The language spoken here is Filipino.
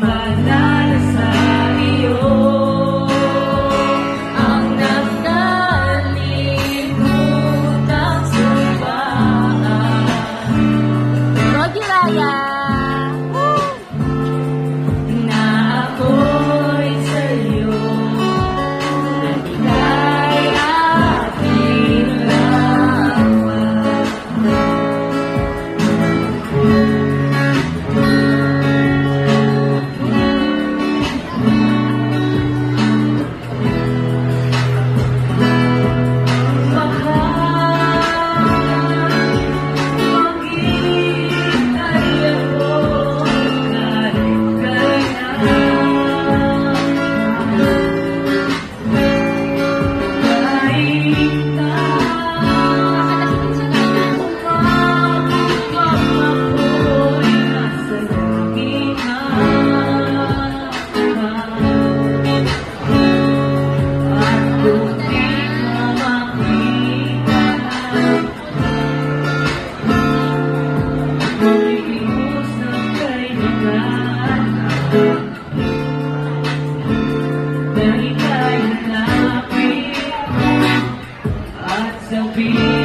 pag-ibig sa iyo. seu filho.